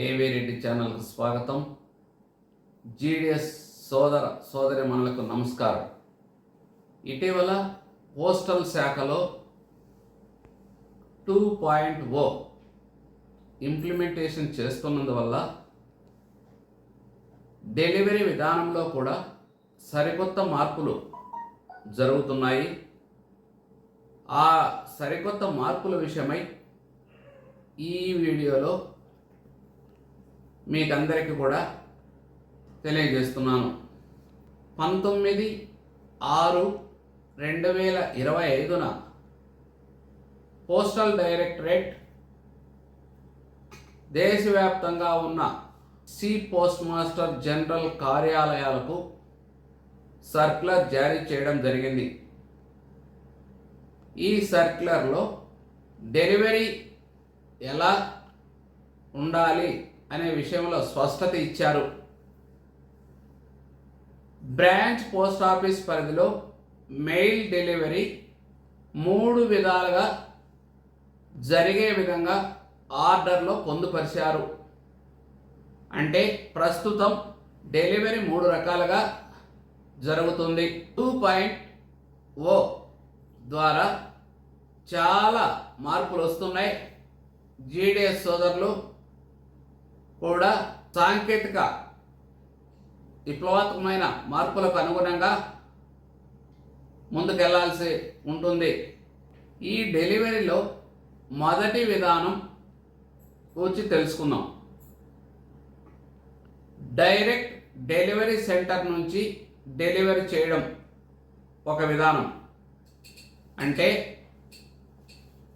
ఏవి రెడ్డి ఛానల్కు స్వాగతం. జీడిఎస్ సోదర సోదరి మనలకు నమస్కారం. ఇటీవల పోస్టల్ శాఖలో టూ పాయింట్ ఓ ఇంప్లిమెంటేషన్ చేస్తున్నందువల్ల డెలివరీ విధానంలో కూడా సరికొత్త మార్పులు జరుగుతున్నాయి. ఆ సరికొత్త మార్పుల విషయమై ఈ వీడియోలో మీకందరికీ కూడా తెలియజేస్తున్నాను. పంతొమ్మిది ఆరు రెండు వేల ఇరవై ఐదున పోస్టల్ డైరెక్టరేట్ దేశవ్యాప్తంగా ఉన్న సి పోస్ట్ మాస్టర్ జనరల్ కార్యాలయాలకు సర్క్యులర్ జారీ చేయడం జరిగింది. ఈ సర్క్యులర్లో డెలివరీ ఎలా ఉండాలి? అనే విషయంలో స్పష్టత ఇచ్చారు. బ్రాంచ్ పోస్ట్ ఆఫీస్ పరిధిలో మెయిల్ డెలివరీ మూడు విధాలుగా జరిగే విధంగా ఆర్డర్లో పొందుపరిచారు. అంటే ప్రస్తుతం డెలివరీ మూడు రకాలుగా జరుగుతుంది. టూ పాయింట్ ఓ ద్వారా చాలా మార్పులు వస్తున్నాయి. జీడిఎస్ సోదరులు కూడా సాంకేతిక విప్లవాత్మకమైన మార్పులకు అనుగుణంగా ముందుకెళ్ళాల్సి ఉంటుంది. ఈ డెలివరీలో మొదటి విధానం గురించి తెలుసుకుందాం. డైరెక్ట్ డెలివరీ సెంటర్ నుంచి డెలివరీ చేయడం ఒక విధానం. అంటే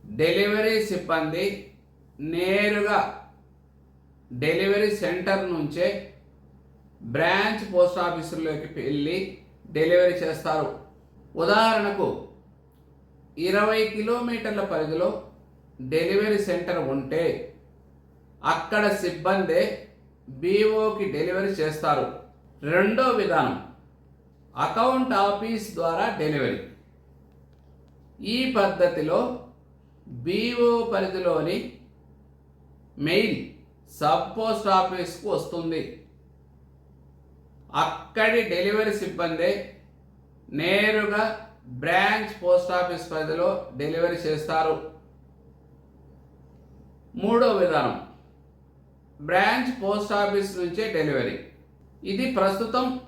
డెలివరీ సిబ్బంది నేరుగా డెలివరీ సెంటర్ నుంచే బ్రాంచ్ పోస్ట్ ఆఫీసులోకి వెళ్ళి డెలివరీ చేస్తారు. ఉదాహరణకు ఇరవై కిలోమీటర్ల పరిధిలో డెలివరీ సెంటర్ ఉంటే అక్కడ సిబ్బందే బీఓకి డెలివరీ చేస్తారు. రెండో విధానం అకౌంట్ ఆఫీస్ ద్వారా డెలివరీ. ఈ పద్ధతిలో బీఓ పరిధిలోని మెయిల్ సబ్ పోస్ట్ ఆఫీస్కు వస్తుంది. అక్కడి డెలివరీ సిబ్బంది నేరుగా బ్రాంచ్ పోస్ట్ ఆఫీస్ పరిధిలో డెలివరీ చేస్తారు. మూడో విధానం. బ్రాంచ్ పోస్ట్ ఆఫీస్ నుంచే డెలివరీ. ఇది ప్రస్తుతం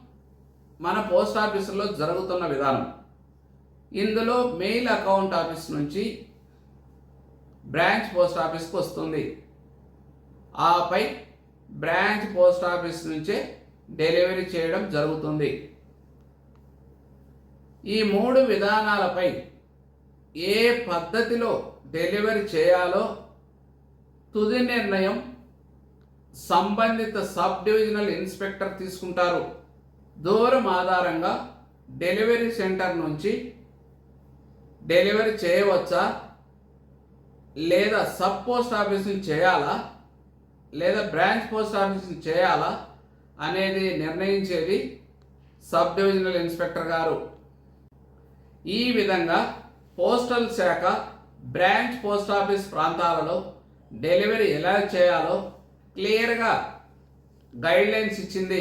మన పోస్ట్ ఆఫీసులో జరుగుతున్న విధానం. ఇందులో మెయిల్ అకౌంట్ ఆఫీస్ నుంచి బ్రాంచ్ పోస్ట్ ఆఫీస్కి వస్తుంది. ఆపై బ్రాంచ్ పోస్ట్ ఆఫీస్ నుంచే డెలివరీ చేయడం జరుగుతుంది. ఈ మూడు విధానాలపై ఏ పద్ధతిలో డెలివరీ చేయాలో తుది నిర్ణయం సంబంధిత సబ్ డివిజనల్ ఇన్స్పెక్టర్ తీసుకుంటారు. దూరం ఆధారంగా డెలివరీ సెంటర్ నుంచి డెలివరీ చేయవచ్చా లేదా సబ్ పోస్ట్ ఆఫీస్ నుంచి చేయాలా? లేదా బ్రాంచ్ పోస్ట్ ఆఫీస్ చేయాలా అనేది నిర్ణయించేది సబ్ డివిజనల్ ఇన్స్పెక్టర్ గారు. ఈ విధంగా పోస్టల్ శాఖ బ్రాంచ్ పోస్ట్ ఆఫీస్ ప్రాంతాలలో డెలివరీ ఎలా చేయాలో క్లియర్గా గైడ్లైన్స్ ఇచ్చింది.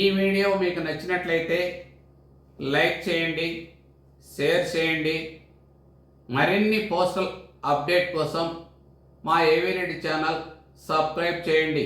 ఈ వీడియో మీకు నచ్చినట్లయితే లైక్ చేయండి షేర్ చేయండి. మరిన్ని పోస్టల్ అప్డేట్ కోసం మా ఏవీ రెడ్డి ఛానల్ సబ్స్క్రైబ్ చేయండి.